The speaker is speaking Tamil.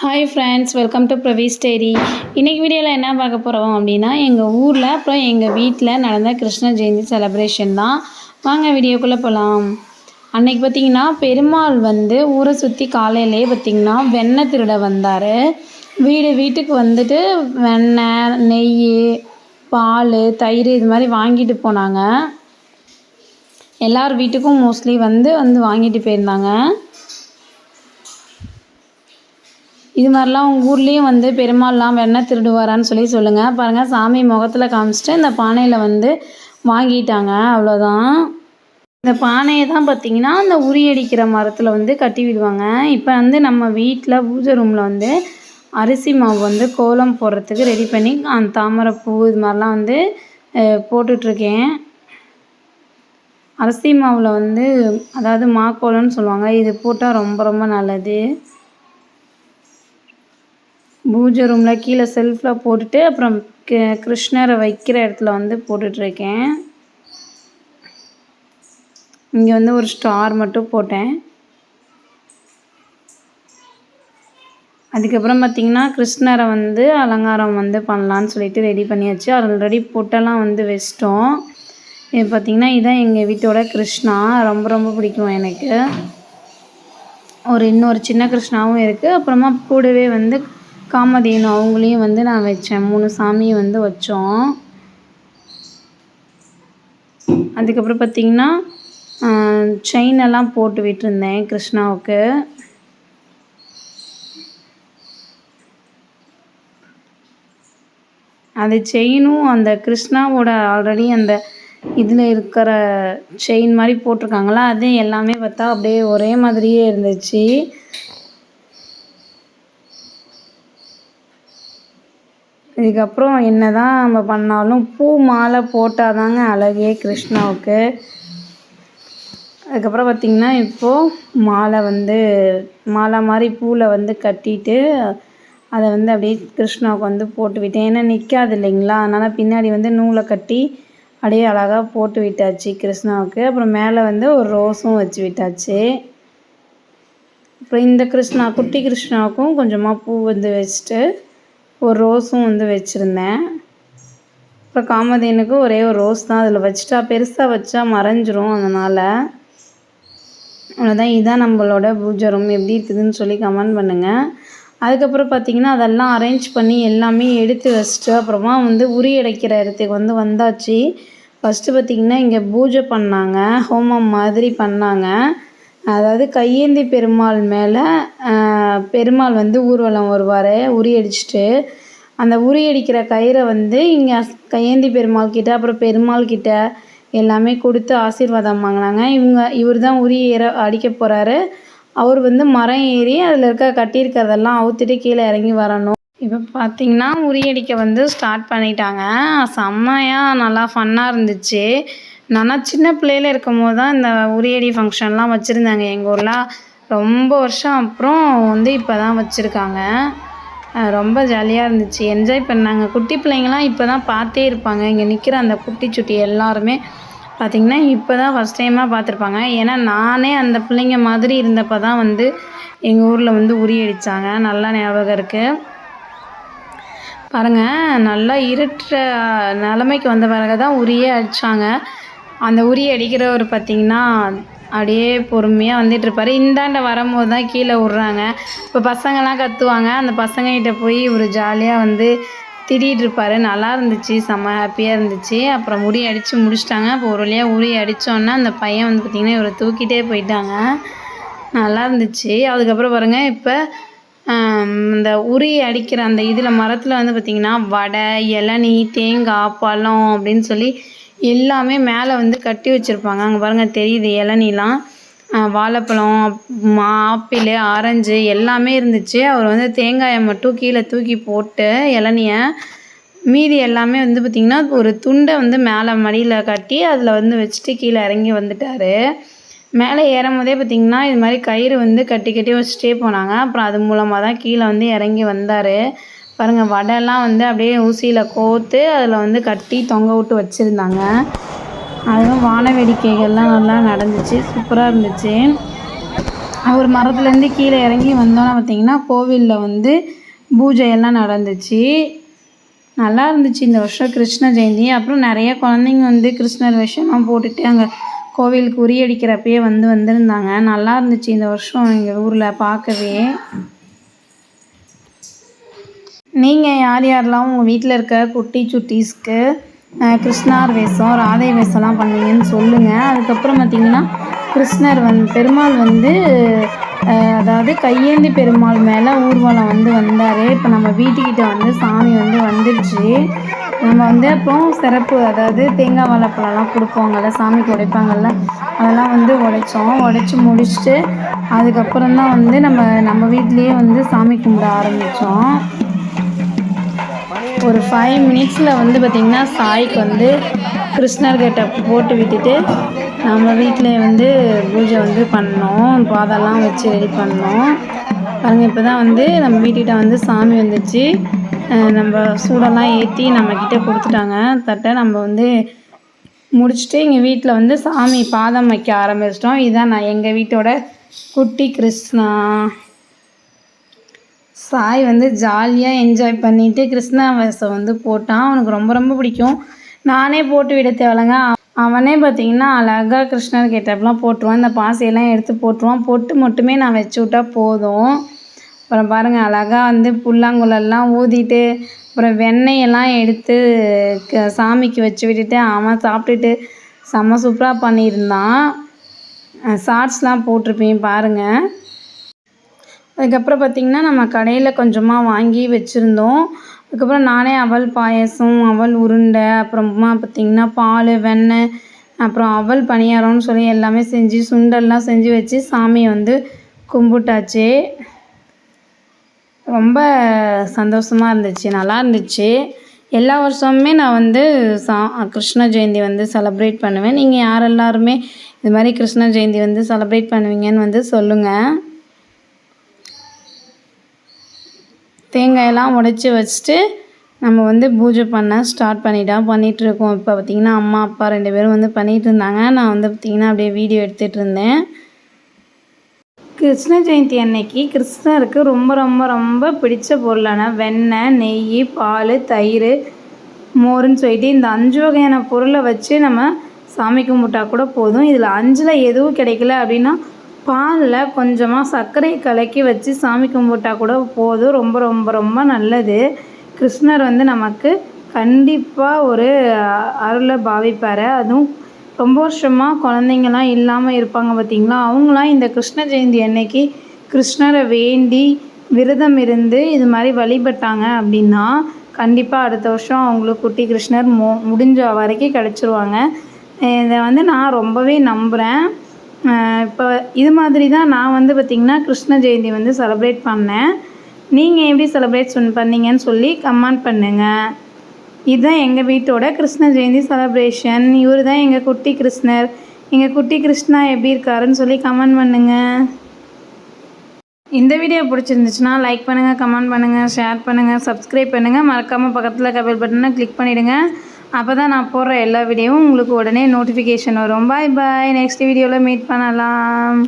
ஹாய் ஃப்ரெண்ட்ஸ் வெல்கம் டு பிரவீஸ் டேரி இன்றைக்கி வீடியோவில் என்ன பார்க்க போகிறோம் அப்படின்னா எங்கள் ஊரில் அப்புறம் எங்கள் வீட்டில் நடந்த கிருஷ்ண ஜெயந்தி செலப்ரேஷன் தான். வாங்க வீடியோக்குள்ளே போகலாம் அன்னைக்கு பார்த்தீங்கன்னா பெருமாள் வந்து ஊரை சுற்றி காலையிலே பார்த்திங்கன்னா வெண்ணெய் திருட வந்தார். வீடு வீட்டுக்கு வந்துட்டு வெண்ணெய் நெய் பால் தயிர் இது மாதிரி வாங்கிட்டு போனாங்க. எல்லார் வீட்டுக்கும் மோஸ்ட்லி வந்து வந்து வாங்கிட்டு போயிருந்தாங்க. இது மாதிரிலாம் உங்கள் ஊர்லேயும் வந்து பெருமாள்லாம் வெண்ணெய் திருடுவாரான்னு சொல்லி சொல்லுங்கள் பாருங்கள் சாமி முகத்தில் காமிச்சிட்டு இந்த பானையில் வந்து வாங்கிட்டாங்க. அவ்வளோதான் இந்த பானையை தான் பார்த்தீங்கன்னா அந்த உரியடிக்கிற மரத்தில் வந்து கட்டி விடுவாங்க. இப்போ வந்து நம்ம வீட்டில் பூஜை ரூமில் வந்து அரிசி மாவு வந்து கோலம் போடுறதுக்கு ரெடி பண்ணி அந்த தாமரைப்பூ இது மாதிரிலாம் வந்து போட்டுட்ருக்கேன். அரிசி மாவில் வந்து அதாவது மாக்கோலம்னு சொல்லுவாங்க இது போட்டால் ரொம்ப ரொம்ப நல்லது. பூஜை ரூமில் கீழே செல்ஃபில் போட்டுட்டு அப்புறம் கி- கிருஷ்ணரை வைக்கிற இடத்துல வந்து போட்டுட்ருக்கேன். இங்கே வந்து ஒரு ஸ்டார் மட்டும் போட்டேன். அதுக்கப்புறம் பார்த்திங்கன்னா கிருஷ்ணரை வந்து அலங்காரம் வந்து பண்ணலான்னு சொல்லிட்டு ரெடி பண்ணியாச்சு. ஆல்ரெடி பொட்டெல்லாம் வந்து வச்சிட்டோம். இது பார்த்திங்கன்னா இதான் எங்கள் வீட்டோட கிருஷ்ணா. ரொம்ப ரொம்ப பிடிக்கும் எனக்கு. ஒரு இன்னொரு சின்ன கிருஷ்ணாவும் இருக்குது அப்புறமா கூடவே வந்து காமதேனு அவங்களையும் வந்து நான் வச்சேன். மூணு சாமியும் வந்து வச்சோம். அதுக்கப்புறம் பார்த்திங்கன்னா செயின் எல்லாம் போட்டு விட்டுருந்தேன் கிருஷ்ணாவுக்கு. அந்த செயினும் அந்த கிருஷ்ணாவோட ஆல்ரெடி அந்த இதில் இருக்கிற செயின் மாதிரி போட்டிருக்காங்களா? அது எல்லாமே பார்த்தா அப்படியே ஒரே மாதிரியே இருந்துச்சு. இதுக்கப்புறம் என்ன தான் நம்ம பண்ணாலும் பூ மாலை போட்டால் தாங்க அழகே கிருஷ்ணாவுக்கு. அதுக்கப்புறம் பார்த்திங்கன்னா இப்போது மாலை வந்து மாலை மாதிரி பூவில் வந்து கட்டிட்டு அதை வந்து அப்படியே கிருஷ்ணாவுக்கு வந்து போட்டு விட்டேன். ஏன்னா நிற்காது இல்லைங்களா? அதனால் பின்னாடி வந்து நூலை கட்டி அப்படியே அழகாக போட்டு விட்டாச்சு கிருஷ்ணாவுக்கு. அப்புறம் மேலே வந்து ஒரு ரோஸும் வச்சு விட்டாச்சு. அப்புறம் இந்த கிருஷ்ணா குட்டி கிருஷ்ணாவுக்கும் கொஞ்சமாக பூ வந்து வச்சுட்டு ஒரு ரோஸும் வந்து வச்சுருந்தேன். அப்புறம் காமதேனுக்கு ஒரே ஒரு ரோஸ் தான் அதில் வச்சுட்டா பெருசாக வச்சா மறைஞ்சிரும் அதனால். அவ்வளோதான் இதுதான் நம்மளோட பூஜை ரூம் எப்படி இருக்குதுன்னு சொல்லி கமெண்ட் பண்ணுங்கள் அதுக்கப்புறம் பார்த்தீங்கன்னா அதெல்லாம் அரேஞ்ச் பண்ணி எல்லாமே எடுத்து வச்சுட்டு அப்புறமா வந்து உரி அடைக்கிற இடத்துக்கு வந்து வந்தாச்சு. ஃபஸ்ட்டு பார்த்திங்கன்னா இங்கே பூஜை பண்ணாங்க. ஹோமம் மாதிரி பண்ணாங்க. அதாவது கையேந்தி பெருமாள் மேலே பெருமாள் வந்து ஊர்வலம் வருவார் உரி அடிச்சுட்டு. அந்த உரி அடிக்கிற கயிறை வந்து இங்கே கையேந்தி பெருமாள் கிட்ட அப்புறம் பெருமாள் கிட்ட எல்லாமே கொடுத்து ஆசீர்வாதம் வாங்கினாங்க. இவங்க இவர் தான் உரி ஏற அடிக்க போகிறாரு அவர் வந்து மரம் ஏறி அதில் இருக்க கட்டியிருக்கிறதெல்லாம் அவுத்துட்டு கீழே இறங்கி வரணும். இப்போ பார்த்தீங்கன்னா உரியடிக்க வந்து ஸ்டார்ட் பண்ணிட்டாங்க. செம்மையாக நல்லா ஃபன்னாக இருந்துச்சு. நான் சின்ன பிள்ளையில இருக்கும் போது தான் இந்த உரியடி ஃபங்க்ஷன்லாம் வச்சுருந்தாங்க. எங்கள் ஊரில் ரொம்ப வருஷம் அப்புறம் வந்து இப்போ தான் வச்சுருக்காங்க ரொம்ப ஜாலியாக இருந்துச்சு. என்ஜாய் பண்ணாங்க. குட்டி பிள்ளைங்களாம் இப்போ தான் பார்த்தே இருப்பாங்க. இங்கே நிற்கிற அந்த குட்டி சுட்டி எல்லாருமே பார்த்திங்கன்னா இப்போ தான் ஃபஸ்ட் டைமாக பார்த்துருப்பாங்க. ஏன்னா நானே அந்த பிள்ளைங்க மாதிரி இருந்தப்போ தான் வந்து எங்கள் ஊரில் வந்து உரி அடித்தாங்க நல்லா ஞாபகம் இருக்குது பாருங்கள் நல்லா இருட்டுற நிலமைக்கு வந்த பிறகு தான் உரியே அடித்தாங்க அந்த உரி அடிக்கிறவர் பார்த்திங்கன்னா அப்படியே பொறுமையாக வந்துட்டு இருப்பாரு. இந்தாண்ட வரும்போது தான் கீழே விட்றாங்க. இப்போ பசங்கள்லாம் கத்துவாங்க. அந்த பசங்ககிட்ட போய் ஒரு ஜாலியாக வந்து திட்டிகிட்டு நல்லா இருந்துச்சு செம்ம ஹாப்பியாக இருந்துச்சு. அப்புறம் உரி அடித்து முடிச்சிட்டாங்க. அப்போ ஒரு வழியாக உரி அடித்தோன்னே அந்த பையன் வந்து பார்த்திங்கன்னா இவரை தூக்கிட்டே போயிட்டாங்க. நல்லா இருந்துச்சு. அதுக்கப்புறம் பாருங்க இப்போ இந்த உரி அடிக்கிற அந்த இதில் மரத்தில் வந்து பார்த்திங்கன்னா வடை இளநீ தேங்காய் பழம் அப்படின்னு சொல்லி எல்லாமே மேலே வந்து கட்டி வச்சுருப்பாங்க. அங்கே பாருங்கள் தெரியுது இளநீலாம். வாழைப்பழம் மா ஆப்பிள் ஆரஞ்சு எல்லாமே இருந்துச்சு. அவர் வந்து தேங்காயை மட்டும் கீழே தூக்கி போட்டு இளநிய மீதி எல்லாமே வந்து பார்த்திங்கன்னா ஒரு துண்டை வந்து மேலே மடியில் கட்டி அதில் வந்து வச்சுட்டு கீழே இறங்கி வந்துட்டார். மேலே ஏறும் போதே பார்த்திங்கன்னா இது மாதிரி கயிறு வந்து கட்டி கட்டி வச்சுட்டே போனாங்க. அப்புறம் அது மூலமாக தான் கீழே வந்து இறங்கி வந்தார். பாருங்கள் வடைலாம் வந்து அப்படியே ஊசியில் கோர்த்து அதில் வந்து கட்டி தொங்க விட்டு வச்சுருந்தாங்க. அதுவும் வான வேடிக்கைகள்லாம் நல்லா நடந்துச்சு. சூப்பராக இருந்துச்சு. ஒரு மரத்துலேருந்து கீழே இறங்கி வந்தோன்னே பார்த்தீங்கன்னா கோவிலில் வந்து பூஜை எல்லாம் நடந்துச்சு. நல்லா இருந்துச்சு இந்த வருஷம் கிருஷ்ண ஜெயந்தி. அப்புறம் நிறைய குழந்தைங்க வந்து கிருஷ்ணர் வேஷம்லாம் போட்டுட்டு அங்கே கோவிலுக்கு உரியடிக்கிறப்பயே வந்து வந்திருந்தாங்க. நல்லா இருந்துச்சு இந்த வருஷம் எங்கள் ஊரில் பார்க்கவே. நீங்கள் யார் யாரெல்லாம் உங்கள் வீட்டில் இருக்க குட்டி சுட்டீஸ்க்கு கிருஷ்ணார் வேஷம் ராதை வேஷம்லாம் பண்ணுவீங்கன்னு சொல்லுங்கள் அதுக்கப்புறம் பார்த்தீங்கன்னா கிருஷ்ணர் வந் பெருமாள் வந்து அதாவது கையேந்தி பெருமாள் மேலே ஊர்வலம் வந்து வந்தார். இப்போ நம்ம வீட்டுக்கிட்ட வந்து சாமி வந்து வந்துடுச்சு நம்ம வந்து அப்புறம் சிறப்பு அதாவது தேங்காய் வாழைப்பழம்லாம் கொடுப்பாங்கல்ல சாமிக்கு உடைப்பாங்கல்ல அதெல்லாம் வந்து உடைச்சோம். உடைச்சி முடிச்சுட்டு அதுக்கப்புறம் தான் வந்து நம்ம நம்ம வீட்லேயே வந்து சாமி கும்பிட ஆரம்பித்தோம் ஒரு ஃபைவ் மினிட்ஸில் வந்து பார்த்திங்கன்னா சாய்க்கு வந்து கிருஷ்ணர் கிட்ட போட்டு விட்டுட்டு நம்ம வீட்டில் வந்து பூஜை வந்து பண்ணோம். பாதெல்லாம் வச்சு ரெடி பண்ணோம். பாருங்க இப்போ தான் வந்து நம்ம வீட்டுக்கிட்ட வந்து சாமி வந்துச்சு. நம்ம சூடெல்லாம் ஏற்றி நம்மக்கிட்ட கொடுத்துட்டாங்க. தட்டை நம்ம வந்து முடிச்சுட்டு எங்கள் வீட்டில் வந்து சாமி பாதம் வைக்க ஆரம்பிச்சிட்டோம். இதுதான் நான் எங்கள் வீட்டோட குட்டி கிருஷ்ணா. சாய் வந்து ஜாலியாக என்ஜாய் பண்ணிட்டு கிருஷ்ணா வேஷம் வந்து போட்டான். அவனுக்கு ரொம்ப ரொம்ப பிடிக்கும். நானே போட்டு விட தேவையில்லைங்க. அவனே பார்த்தீங்கன்னா அழகாக கிருஷ்ணர் கேட்டப்பெல்லாம் போட்டுருவான். இந்த பாசையெல்லாம் எடுத்து போட்டுருவான். பொட்டு மட்டுமே நான் வச்சு விட்டா போதும். அப்புறம் பாருங்கள் அழகாக வந்து புல்லாங்குழல்லாம் ஊதிட்டு அப்புறம் வெண்ணெயெல்லாம் எடுத்து க- சாமிக்கு வச்சு விட்டுட்டு அவன் சாப்பிட்டுட்டு செம்ம சூப்பராக பண்ணியிருந்தான். ஷார்ட்ஸ்லாம் போட்டிருப்பேன் பாருங்கள் அதுக்கப்புறம் பார்த்திங்கன்னா நம்ம கடையில் கொஞ்சமாக வாங்கி வச்சுருந்தோம். அதுக்கப்புறம் நானே அவல் பாயசம் அவல் உருண்டை அப்புறமா பார்த்திங்கன்னா பால் வெண்ணெய் அப்புறம் அவல் பணியாரம்னு சொல்லி எல்லாமே செஞ்சு சுண்டல்லாம் செஞ்சு வச்சு சாமியை வந்து கும்பிட்டாச்சு. ரொம்ப சந்தோஷமாக இருந்துச்சு நல்லா இருந்துச்சு. எல்லா வருஷமுமே நான் வந்து சா கிருஷ்ண ஜெயந்தி வந்து செலப்ரேட் பண்ணுவேன். நீங்கள் யார் எல்லாருமே இது மாதிரி கிருஷ்ண ஜெயந்தி வந்து செலப்ரேட் பண்ணுவீங்கன்னு வந்து சொல்லுங்கள் தேங்காயெல்லாம் உடச்சி வச்சுட்டு நம்ம வந்து பூஜை பண்ண ஸ்டார்ட் பண்ணிட்டோம் பண்ணிகிட்ருக்கோம் இப்போ பார்த்திங்கன்னா அம்மா அப்பா ரெண்டு பேரும் வந்து பண்ணிகிட்டு இருந்தாங்க. நான் வந்து பார்த்திங்கன்னா அப்படியே வீடியோ எடுத்துகிட்டு இருந்தேன். கிருஷ்ண ஜெயந்தி அன்னைக்கு கிருஷ்ணருக்கு ரொம்ப ரொம்ப ரொம்ப பிடிச்ச பொருளான வெண்ணெய் நெய் பால் தயிர் மோருன்னு சொல்லிட்டு இந்த அஞ்சு வகையான பொருளை வச்சு நம்ம சாமி கும்பிட்டா கூட போதும். இதில் அஞ்சில் எதுவும் கிடைக்கல அப்படின்னா பாலில் கொஞ்சமாக சர்க்கரையை கலக்கி வச்சு சாமி கும்பிட்டா கூட போதும். ரொம்ப ரொம்ப ரொம்ப நல்லது. கிருஷ்ணர் வந்து நமக்கு கண்டிப்பாக ஒரு அருளை பாவிப்பார். அதுவும் ரொம்ப வருஷமாக குழந்தைங்கலாம் இல்லாமல் இருப்பாங்க பார்த்தீங்களா அவங்களாம் இந்த கிருஷ்ண ஜெயந்தி அன்னைக்கு கிருஷ்ணரை வேண்டி விரதம் இருந்து இது மாதிரி வழிபட்டாங்க அப்படின்னா கண்டிப்பாக அடுத்த வருஷம் அவங்களுக்கு குட்டி கிருஷ்ணர் மு முடிஞ்ச வரைக்கும் கிடச்சிருவாங்க. இதை வந்து நான் ரொம்பவே நம்புகிறேன் இப்போ இது மாதிரி தான் நான் வந்து பார்த்திங்கன்னா கிருஷ்ண ஜெயந்தி வந்து செலப்ரேட் பண்ணேன். நீங்கள் எப்படி செலிப்ரேட் பண்ணீங்கன்னு சொல்லி கமெண்ட் பண்ணுங்கள் இதுதான் எங்கள் வீட்டோட கிருஷ்ண ஜெயந்தி செலப்ரேஷன் இவர் தான் எங்கள் குட்டி கிருஷ்ணர். எங்கள் குட்டி கிருஷ்ணா எப்படி இருக்காருன்னு சொல்லி கமெண்ட் பண்ணுங்கள் இந்த வீடியோ பிடிச்சிருந்துச்சுன்னா லைக் பண்ணுங்கள் கமெண்ட் பண்ணுங்கள் ஷேர் பண்ணுங்கள் சப்ஸ்கிரைப் பண்ணுங்கள் மறக்காமல் பக்கத்தில் கபல் பட்டனை கிளிக் பண்ணிவிடுங்க அப்போ தான் நான் போடுற எல்லா வீடியோவும் உங்களுக்கு உடனே நோட்டிஃபிகேஷன் வரும். பாய் பாய் நெக்ஸ்ட் வீடியோவில் மீட் பண்ணலாம்.